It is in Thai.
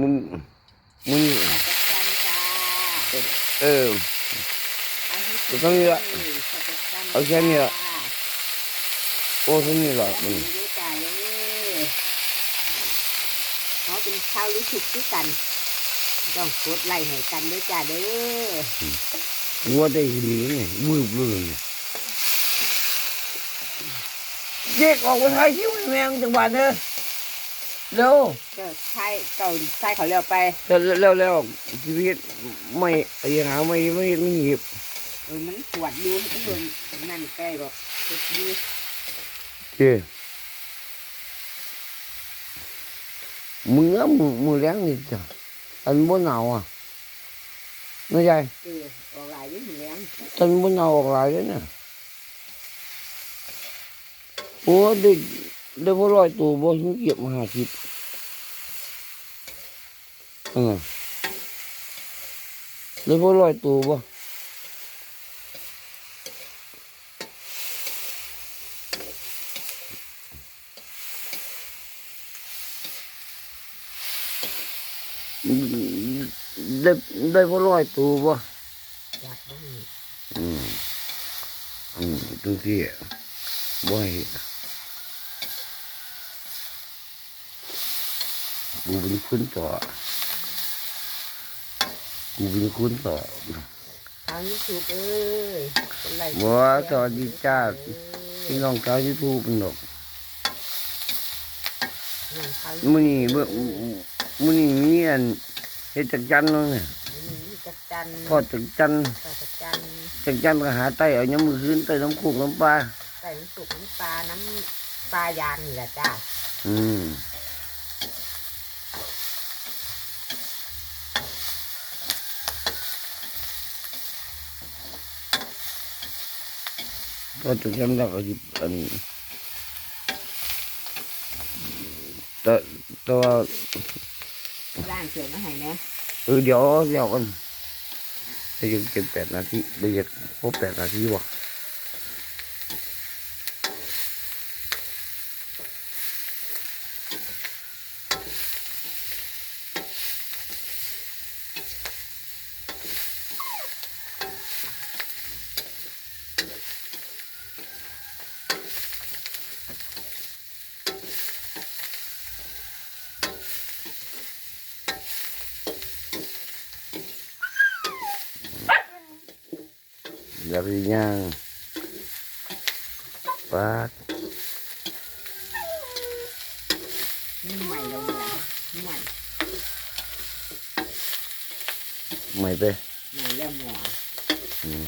มึงมึงเออเอาให้เดี๋ยวต้องนี่ละเอาแค่นี้ละโอ้ที่นี่เหรอมึงเขาเป็นชาวรู้สึกด้วยกัน ต้องกดไล่ให้กันด้วยจ้าเด้อวัวได้ดีนี่วืบเลยเจ๊กออกไปถ่ายคิ้วแมงจังหวัดเด้อ เร็วก็ใช่เก่าใช่เขาเรียกไปเร็วเร็วเร็วชีวิตไม่ยังหาไม่ไม่ไม่หยิบเออมันปวดอยู่ทุกคนนั่นใกล้บอกปวดอยู่เจ้มือมือมือแรงนี่จ้ะอันบนหนาวอะไม่ใช่เออออกหลายยิ่งแรงอันบนหนาวออกหลายเลยเนี่ยโอ้เด็ กเด็กพอลอยตัวบ่หิ้งเก็บมาหาคิดเออเด็กพอลอยตัวบ่ได้ได้พอลอยตัวบ่อยากบ้างอืมอืมดูที่บ่ให้ กูเป็นคนต่อ กูเป็นคนต่อทางยูทูบเอ้ยคนไล่บ่สวัสดีจ้าพี่น้องชาวยูทูบเป็นดอกน้องเขามื้อนี้เบิ่งมื้อนี้มีอันเฮ็ดจักจันเนาะเนี่ยจักจันทอดจักจันทอดจักจันจักจันก็หาไต้เอายามมื้อคืนไต้น้ำโคกน้ำปลาใส่น้ำสุกน้ำปลาน้ำปลายางนี่แหละจ้าอืม ทอดจักจันแล้วก็สิอันแต่แต่ว่าล่างเสือมาให้เนี่ยเออเดี๋ยวเดี๋ยวกันเดี๋ยวเก็บแปดนาทีเดี๋ยวพบแปดนาทีวะ เดี๋ยวไปย่างปลาดนี่ใหม่เราเนี่ยใหม่ใหม่ไปใหม่แล้วหมออืม